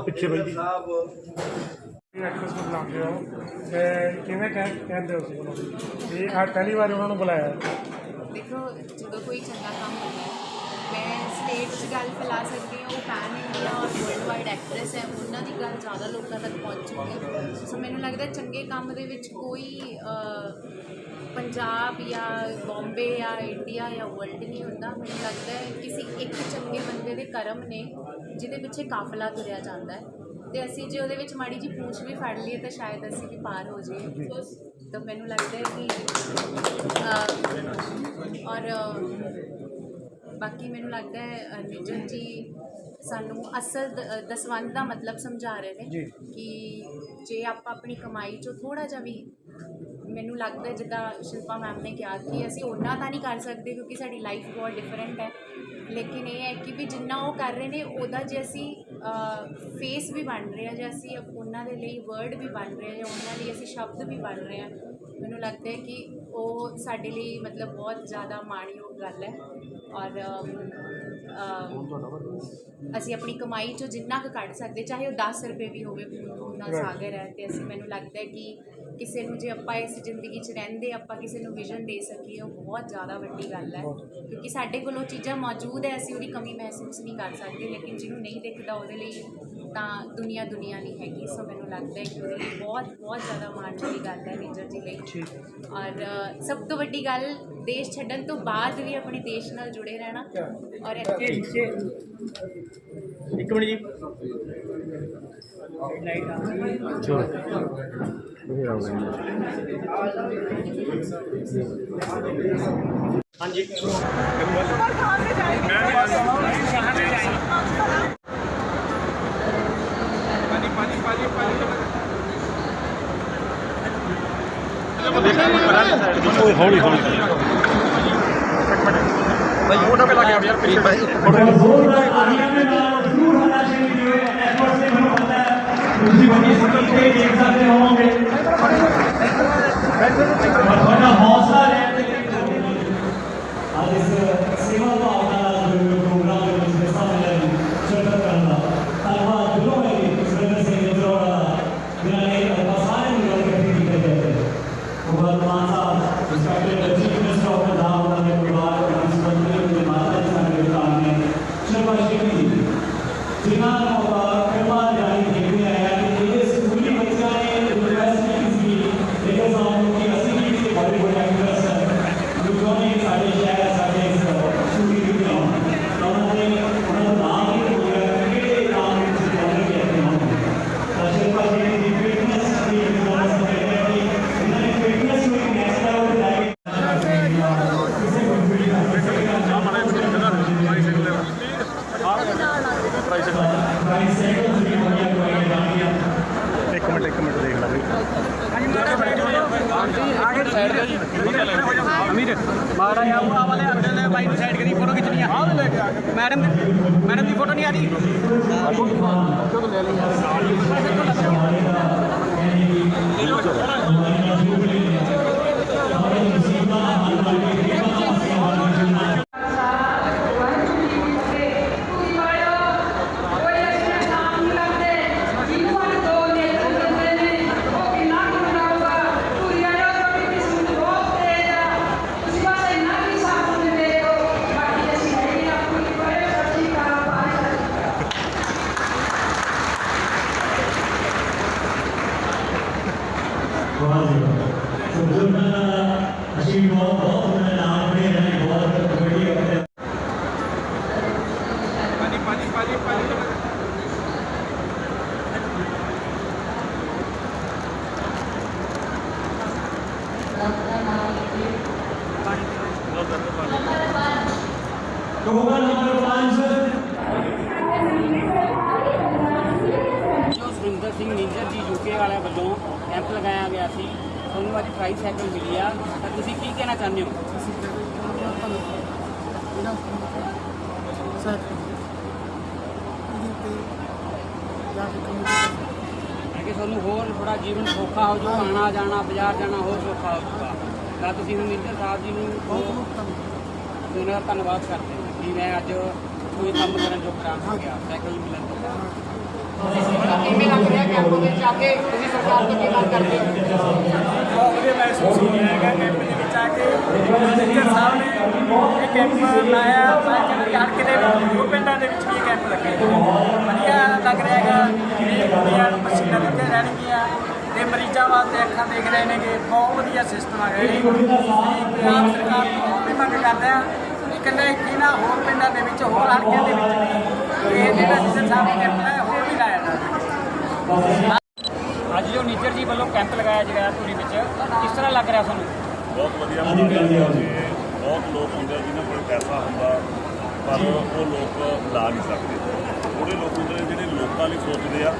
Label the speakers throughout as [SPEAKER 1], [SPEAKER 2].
[SPEAKER 1] ਪਿੱਛੇ ਬਾਈ ਜੀ।
[SPEAKER 2] ਐਕਟਰਸ ਨੂੰ ਬੁਲਾਉਂਦੇ ਹੋ। ਤੇ ਕਿਵੇਂ ਕਹਿ ਕਹਿੰਦੇ ਹੋ ਤੁਸੀਂ? ਉਹਨਾਂ ਨੂੰ ਇਹ ਆ ਪਹਿਲੀ ਵਾਰ ਉਹਨਾਂ ਨੂੰ ਬੁਲਾਇਆ। ਹੈ।
[SPEAKER 3] ਦੇਖੋ ਜਦੋਂ ਕੋਈ ਚੰਗਾ ਕੰਮ ਹੁੰਦਾ ਹੈ ਮੈਂ ਸਟੇਟ 'ਚ ਗੱਲ ਫੈਲਾ ਸਕਦੀ ਹਾਂ ਉਹ ਪੈਨ ਇੰਡੀਆ ਔਰ ਵਰਲਡ ਵਾਈਡ ਐਕਟਰੈਸ ਹੈ ਉਹਨਾਂ ਦੀ ਗੱਲ ਜ਼ਿਆਦਾ ਲੋਕਾਂ ਤੱਕ ਪਹੁੰਚੂਗੀ ਸੋ ਮੈਨੂੰ ਲੱਗਦਾ ਹੈ ਚੰਗੇ ਕੰਮ ਦੇ ਵਿੱਚ ਕੋਈ ਪੰਜਾਬ ਜਾਂ ਬੰਬੇ ਜਾਂ ਇੰਡੀਆ ਜਾਂ ਵਰਲਡ ਨਹੀਂ ਹੁੰਦਾ। ਮੈਨੂੰ ਲੱਗਦਾ ਹੈ ਕਿਸੇ ਇੱਕ ਚੰਗੇ ਬੰਦੇ ਦੇ ਕਰਮ ਨੇ ਜਿਹਦੇ ਪਿੱਛੇ ਕਾਫਲਾ ਤੁਰਿਆ ਜਾਂਦਾ ਹੈ। ਤੇ ਅਸੀਂ ਜੇ ਉਹਦੇ ਵਿੱਚ ਮਾੜੀ ਜੀ ਪੂੰਛ ਵੀ ਫੜ ਲਈਏ ਤਾਂ ਸ਼ਾਇਦ ਅਸੀਂ ਵੀ ਪਾਰ ਹੋ ਜਾਈਏ। ਤਾਂ ਮੈਨੂੰ ਲੱਗਦਾ ਹੈ ਕਿ ਔਰ ਬਾਕੀ ਮੈਨੂੰ ਲੱਗਦਾ ਹੈ ਨਿਜਨ ਜੀ ਸਾਨੂੰ ਅਸਲ ਦ- ਅਹ, ਦਸਵੰਧ ਦਾ ਮਤਲਬ ਸਮਝਾ ਰਹੇ ਨੇ। ਕਿ ਜੇ ਆਪਾਂ ਆਪਣੀ ਕਮਾਈ ਚੋਂ ਥੋੜਾ ਜਿਹਾ ਵੀ ਮੈਨੂੰ ਲੱਗਦਾ ਜਿੱਦਾਂ ਸ਼ਿਲਪਾ ਮੈਮ ਨੇ ਕਿਹਾ ਕਿ ਅਸੀਂ ਉਹਨਾਂ ਤਾਂ ਨਹੀਂ ਕਰ ਸਕਦੇ ਕਿਉਂਕਿ ਸਾਡੀ ਲਾਈਫ ਬਹੁਤ ਡਿਫਰੈਂਟ ਹੈ। ਲੇਕਿਨ ਇਹ ਹੈ ਕਿ ਵੀ ਜਿੰਨਾ ਉਹ ਕਰ ਰਹੇ ਨੇ ਉਹਦਾ ਜੇ ਅਸੀਂ ਫੇਸ ਵੀ ਬਣ ਰਹੇ ਹਾਂ ਜੇ ਅਸੀਂ ਉਹਨਾਂ ਦੇ ਲਈ ਵਰਡ ਵੀ ਬਣ ਰਹੇ ਹਾਂ ਜਾਂ ਉਹਨਾਂ ਲਈ ਅਸੀਂ ਸ਼ਬਦ ਵੀ ਬਣ ਰਹੇ ਹਾਂ ਮੈਨੂੰ ਲੱਗਦਾ ਹੈ ਕਿ ਉਹ ਸਾਡੇ ਲਈ ਮਤਲਬ ਬਹੁਤ ਜ਼ਿਆਦਾ ਮਾਣਯੋਗ ਗੱਲ ਹੈ। ਔਰ ਅਸੀਂ ਆਪਣੀ ਕਮਾਈ ਚੋਂ ਜਿੰਨਾ ਕੁ ਕੱਢ ਸਕਦੇ ਚਾਹੇ ਉਹ 10 ਰੁਪਏ ਵੀ ਹੋਵੇ ਉਹਨਾਂ ਸਾਗਰ ਹੈ ਤੇ ਅਸੀਂ ਮੈਨੂੰ ਲੱਗਦਾ ਹੈ ਕਿ ਕਿਸੇ ਨੂੰ ਜੇ ਆਪਾਂ ਇਸ ਜ਼ਿੰਦਗੀ 'ਚ ਰਹਿੰਦੇ ਆਪਾਂ ਕਿਸੇ ਨੂੰ ਵਿਜ਼ਨ ਦੇ ਸਕੀਏ ਉਹ ਬਹੁਤ ਜ਼ਿਆਦਾ ਵੱਡੀ ਗੱਲ ਹੈ। ਕਿਉਂਕਿ ਸਾਡੇ ਕੋਲ ਉਹ ਚੀਜ਼ਾਂ ਮੌਜੂਦ ਹੈ ਅਸੀਂ ਉਹਦੀ ਕਮੀ ਮਹਿਸੂਸ ਨਹੀਂ ਕਰ ਸਕਦੇ ਲੇਕਿਨ ਜਿਹਨੂੰ ਨਹੀਂ ਦਿਖਦਾ ਉਹਦੇ ਲਈ ਤਾਂ ਦੁਨੀਆ ਦੁਨੀਆ ਨਹੀਂ ਹੈਗੀ। ਸੋ ਮੈਨੂੰ ਲੱਗਦਾ ਹੈ ਕਿ ਉਹਦੇ ਲਈ ਬਹੁਤ ਬਹੁਤ ਜ਼ਿਆਦਾ ਮਾਣ ਵਾਲੀ ਗੱਲ ਹੈ ਮੇਜਰ ਜੀ ਲਈ। ਔਰ ਸਭ ਤੋਂ ਵੱਡੀ ਗੱਲ ਦੇਸ਼ ਛੱਡਣ ਤੋਂ ਬਾਅਦ ਵੀ ਆਪਣੇ ਦੇਸ਼ ਨਾਲ ਜੁੜੇ ਰਹਿਣਾ ਔਰ ਇੱਥੇ
[SPEAKER 1] ਇੱਕ ਮਿੰਟ ਜੀ ਚਲੋ ਹਾਂਜੀ ਓਏ ਹੌਲੀ ਹੌਲੀ ਭਾਈ ਮੋਟਾ ਪੇ ਲੱਗਿਆ ਯਾਰ ਪਿੱਛੇ ਭਾਈ
[SPEAKER 4] ਜ਼ੋਰਦਾਰ ਤਾਲੀਆਂ ਦੇ ਨਾਲ ਜ਼ਰੂਰ ਹੋਣਾ ਚਾਹੀਦੀ ਹੈ ਸੇ ਮੈਨੂੰ ਪਤਾ ਹੈ ਤੁਸੀਂ ਬੜੀ ਸਕੀਨ ਤੇ ਦੇਖ ਸਕਦੇ ਹੋਵੋਗੇ ਤੁਹਾਡਾ ਹੌਸਲਾ ਰਹਿਣ ਦੇ ਲਈ ਅੱਜ ਇਸ ਸੇਵਾ ਭਾਵਨਾ ਨਾਲ ਜੁੜੇ ਹੋਏ ਪ੍ਰੋਗਰਾਮ ਦੇ ਵਿੱਚ ਹਿੱਸਾ ਲੈਣ ਲਈ ਸ਼ਿਰਕਤ ਕਰਨ ਦਾ ਧੰਨਵਾਦ ਦਿਲੋਂ ਹੈ ਜੀ ਸੁਰਿੰਦਰ ਸਿੰਘ ਜੋੜਾ ਦਾ ਜਿਨ੍ਹਾਂ ਨੇ ਆਪਾਂ ਸਾਰੇ ਨੂੰ ਗੱਲ ਇਕੱਠੀ ਕੀਤੀ ਹੈ ਭਗਵੰਤ ਮਾਨ ਸਾਹਿਬ respected chief minister of Punjab ਉਹਨਾਂ ਦੇ ਪਰਿਵਾਰ ਦੇ ਮੰਤਰੀ ਦੇ ਮਾਤਾ ਜੀ ਸਾਡੇ ਭਰਾ ਨੇ ਸ਼ਰਮਾ ਸ਼ੇਖੀ ਜੀ ਜਿਨ੍ਹਾਂ ਨੂੰ ਆਪਾਂ ਕਰਮਾ ਜਾਣੀ ਦੇਖਦੇ ਆਏ ਹਾਂ ਕਿ ਇਹ ਸਕੂਲੀ ਬੱਚਿਆਂ ਨੇ ਰਿਕਵੈਸਟ ਕੀਤੀ ਸੀ ਲੇਕਿਨ ਸਾਨੂੰ ਕਿ ਅਸੀਂ ਵੀ ਇੱਥੇ ਬੜੇ ਬੜੇ ਐਕਟਰਸ ਜੋ ਨੇ ਸਾਡੇ ਸ਼ਹਿਰ ਸਾਡੇ ਇਸ ਸਕੂਲੀ ਵਿੱਚ ਆਉਣ ਤਾਂ ਉਹਨਾਂ ਨੇ ਉਹਨਾਂ ਦਾ ਨਾਮ ਹੀ ਬੋਲਿਆ ਕਿ ਕਿਹੜੇ ਨਾਮ ਵਿੱਚ ਜਾਣੇ ਕਿ ਇੱਥੇ ਆਉਣ ਤਾਂ ਸ਼ਿਲਪਾ ਜੀ ਦੀ ਫਿਟਨੈਸ ਦੀ ਬਹੁਤ ਸਮਝਦੇ ਹਾਂ ਕਿ ਇਹਨਾਂ ਨੇ ਫਿਟਨੈਸ ਨੂੰ ਇੱਕ ਨੈਕਸਟ ਲੈਵਲ ਤੇ ਲੈ ਕੇ ਕਿਸੇ ਕੋਈ ਵੀ ਟ੍ਰਾਈਸਾਈਕਲ ਵੀ ਵਧੀਆ ਕਰਵਾਈਆਂ ਜਾਣਗੀਆਂ
[SPEAKER 1] ਇੱਕ ਮਿੰਟ ਇੱਕ ਮਿੰਟ ਦੇਖ ਲੈ ਬਈ
[SPEAKER 5] ਅਮੀਰ ਮਾੜਾ ਜਿਹਾ ਉਹ ਵਾਲੇ ਅਗਲੇ ਨੇ, ਬਾਈ ਨੂੰ ਸਾਈਡ ਕਰੀ ਫੋਟੋ ਖਿੱਚਣੀ ਆ। ਮੈਡਮ ਮੈਡਮ ਦੀ ਫੋਟੋ ਨਹੀਂ ਆ ਰਹੀ?
[SPEAKER 4] ਬਹੁਤ
[SPEAKER 5] ਸੁਰਿੰਦਰ ਸਿੰਘ ਨੀਜਰ ਜੀ ਯੂਕੇ ਵਾਲਿਆਂ ਵੱਲੋਂ ਕੈਂਪ ਲਗਾਇਆ ਗਿਆ ਸੀ ਤੁਹਾਨੂੰ ਅੱਜ ਟਰਾਈ ਸਾਈਕਲ ਮਿਲੀ ਆ ਤਾਂ ਤੁਸੀਂ ਕੀ ਕਹਿਣਾ ਚਾਹੁੰਦੇ ਹੋ? ਕਿ ਤੁਹਾਨੂੰ ਹੋਰ ਥੋੜਾ ਜੀਵਨ ਸੌਖਾ ਹੋ ਜਾਊ ਆਣਾ ਜਾਣਾ ਬਾਜ਼ਾਰ ਜਾਣਾ ਹੋਰ ਸੌਖਾ ਹੋ ਜਾਊਗਾ। ਤਾਂ ਤੁਸੀਂ ਨੀਜਰ ਸਾਹਿਬ ਜੀ ਨੂੰ ਬਹੁਤ ਉਹਨਾਂ ਦਾ ਧੰਨਵਾਦ ਕਰਦੇ ਹਾਂ ਕਿ ਮੈਂ ਅੱਜ
[SPEAKER 6] ਕੋਈ ਕੰਮ ਕਰਨ ਜੋ ਹੋ ਗਿਆ ਸਾਈਕਲ ਮਿਲਣ ਤੋਂ
[SPEAKER 4] ਕਿਵੇਂ ਲੱਗ ਰਿਹਾ ਕੈਂਪ ਵਿੱਚ ਆ ਕੇ ਤੁਸੀਂ ਸਰਕਾਰ ਤੋਂ ਕੀ ਮੰਗ ਕਰਦੇ ਹੋ
[SPEAKER 5] ਬਹੁਤ ਵਧੀਆ ਮਹਿਸੂਸ ਹੋ ਰਿਹਾ ਹੈਗਾ ਕੈਂਪ ਦੇ ਵਿੱਚ ਆ ਕੇ ਸਪੀਕਰ ਸਾਹਿਬ ਨੇ ਇਹ ਕੈਂਪ ਲਾਇਆ ਤਾਂ ਜਿਹੜੇ ਹਲਕੇ ਦੇ ਦੋ ਪਿੰਡਾਂ ਦੇ ਵਿੱਚ ਵੀ ਕੈਂਪ ਲੱਗੇ ਵਧੀਆ ਲੱਗ ਰਿਹਾ ਹੈਗਾ ਜਿਹੜੇ ਕੁੜੀਆਂ ਮਸ਼ੀਨਾਂ ਦਿੱਤੀਆਂ ਰਹਿਣਗੀਆਂ ਤੇ ਮਰੀਜ਼ਾਂ ਵਾਸਤੇ ਅੱਖਾਂ ਦੇਖ ਰਹੇ ਨੇਗੇ ਬਹੁਤ ਵਧੀਆ ਸਿਸਟਮ ਆ ਗਿਆ ਇਹ ਪੰਜਾਬ ਸਰਕਾਰ ਤੋਂ ਵੀ ਮੰਗ ਕਰਦੇ ਆ ਕਿ ਇਕੱਲੇ ਹੋਰ ਪਿੰਡਾਂ ਦੇ ਵਿੱਚ ਹੋਰ ਹਲਕਿਆਂ ਦੇ ਵਿੱਚ ਵੀ ਇਹ ਜਿਹੜਾ ਜਿਸ ਸਾਹਿਬ ਨੇ ਕੈਂਪ ਲਾਇਆ
[SPEAKER 6] ਅੱਜ ਜੋ ਨੀਚਰ ਜੀ ਵੱਲੋਂ ਕੈਂਪ ਲਗਾਇਆ ਜਿਹੜਾ ਪੂਰੀ ਵਿੱਚ ਕਿਸ ਤਰ੍ਹਾਂ ਲੱਗ ਰਿਹਾ ਤੁਹਾਨੂੰ?
[SPEAKER 7] ਬਹੁਤ ਵਧੀਆ ਬਹੁਤ ਲੋਕ ਹੁੰਦੇ ਆ ਜਿਨ੍ਹਾਂ ਕੋਲ ਪੈਸਾ ਹੁੰਦਾ ਪਰ ਉਹ ਲੋਕ ਲਾ ਨਹੀਂ ਸਕਦੇ। ਥੋੜੇ ਲੋਕ ਹੁੰਦੇ ਨੇ ਜਿਹੜੇ ਲੋਕਾਂ ਲਈ ਸੋਚਦੇ ਆ।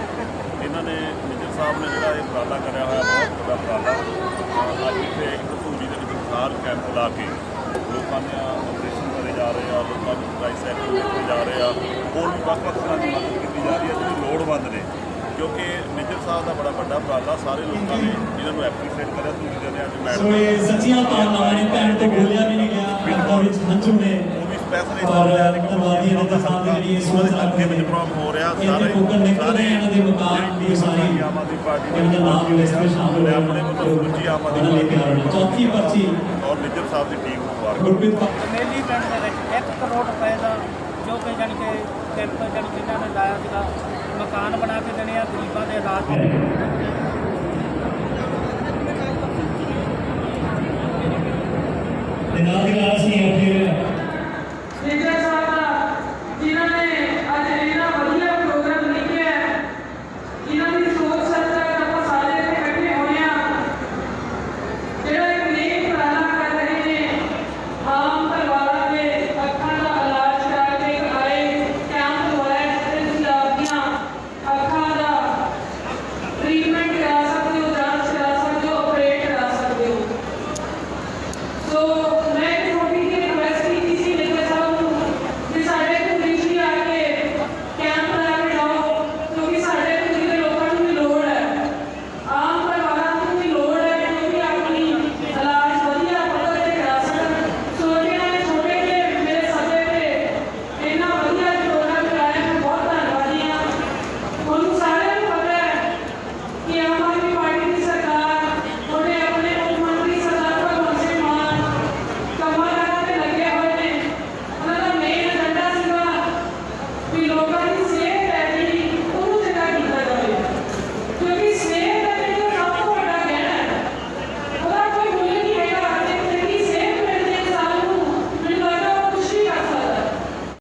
[SPEAKER 7] ਇਹਨਾਂ ਨੇ ਮੇਜਰ ਸਾਹਿਬ ਨੇ ਜਿਹੜਾ ਇਹ ਉਪਰਾਲਾ ਕਰਿਆ ਹੋਇਆ ਬਹੁਤ ਵੱਡਾ ਉਪਰਾਲਾ। ਅਹ ਅੱਜ ਇੱਥੇ ਇੱਕ ਧੂਰੀ ਦੇ ਵਿੱਚ ਵਿਸ਼ਾਲ ਕੈਂਪ ਲਾ ਕੇ ਲੋਕਾਂ ਦੇ ਆਪਰੇਸ਼ਨ ਕਰੇ ਜਾ ਰਹੇ ਆ ਲੋਕਾਂ ਨੂੰ ਟ੍ਰਾਈਸਾਈਕਲ ਦਿੱਤੇ ਜਾ ਰਹੇ ਆ। ਹੋਰ ਵੀ ਵੱਖ ਵੱਖ ਤਰ੍ਹਾਂ ਦੀ ਮਦਦ ਕੀਤੀ ਜਾ ਰਹੀ ਹੈ ਜਿਹੜੇ ਲੋੜਵੰਦ ਨੇ। ਕਿਉਂਕਿ ਮੇਜਰ ਸਾਹਿਬ ਦਾ ਬੜਾ ਵੱਡਾ ਉਪਰਾਲਾ ਸਾਰੇ ਲੋਕਾਂ ਨੇ ਇਹਨਾਂ ਨੂੰ ਐਪਰੀਸ਼ੀਏਟ ਕਰਿਆ ਦੇ ਨੇ ਅੱਜ
[SPEAKER 8] ਸੋ
[SPEAKER 7] ਮੈਡਮ
[SPEAKER 8] ਇਹ ਸੱਚੀਆਂ ਭਾਵਨਾਵਾਂ ਨੇ ਭੈਣ ਤੋਂ ਬੋਲਿਆ ਵੀ ਨਹੀਂ ਗਿਆ ਅੱਖਾਂ ਵਿੱਚ ਹੰਝੂ ਨੇ
[SPEAKER 7] ਉਹ ਵੀ ਸਪੈਸ਼ਲ ਇਸ ਤਰ੍ਹਾਂ ਦੇ
[SPEAKER 8] ਧੰਨਵਾਦੀ ਇਹਨਾਂ ਦਾ ਸਾਥ ਜਿਹੜੀ ਇਹ ਸੋਚ
[SPEAKER 7] ਅੱਗੇ ਵਿੱਚ ਪ੍ਰੋਗਰਾਮ ਹੋ। ਰਿਹਾ ਸਾਰੇ
[SPEAKER 8] ਰਹੇ ਇਹਨਾਂ ਦੇ ਮੁਕਾਮ ਦੀ ਸਾਰੀ
[SPEAKER 7] ਆਮ ਆਦਮੀ ਪਾਰਟੀ
[SPEAKER 8] ਇਹਨਾਂ ਦਾ ਨਾਮ ਲਿਸਟ ਵਿੱਚ ਸ਼ਾਮਲ ਹੋਇਆ।
[SPEAKER 7] ਆਪਣੇ ਵੱਲੋਂ ਦੂਜੀ ਆਮ ਆਦਮੀ
[SPEAKER 8] ਕੇ ਨੇ ਚੌਥੀ ਪਰਚੀ।
[SPEAKER 7] ਔਰ ਨਿਜਰ ਸਾਹਿਬ ਦੀ ਟੀਮ ਨੂੰ ਮੁਬਾਰਕ।
[SPEAKER 8] ਗੁਰਪ੍ਰੀਤ
[SPEAKER 5] ਮੇਲੀ ਪਿੰਡ ਦੇ ਵਿੱਚ 1 ਕਰੋੜ ਰੁਪਏ ਦਾ ਜੋ ਕਿ ਜਾਣੀ ਕਿ ਕੈਂਪ ਜਾਣੀ ਕਿ ਇਹਨਾਂ ਨੇ ਲਾਇਆ ਸੀਗਾ। ਮਕਾਨ ਬਣਾ ਕੇ ਦੇਣੇ ਆ ਗਰੀਬਾਂ ਦੇ ਇਲਾਜ
[SPEAKER 8] ਤੇ ਨਾਲ ਦੀ ਨਾਲ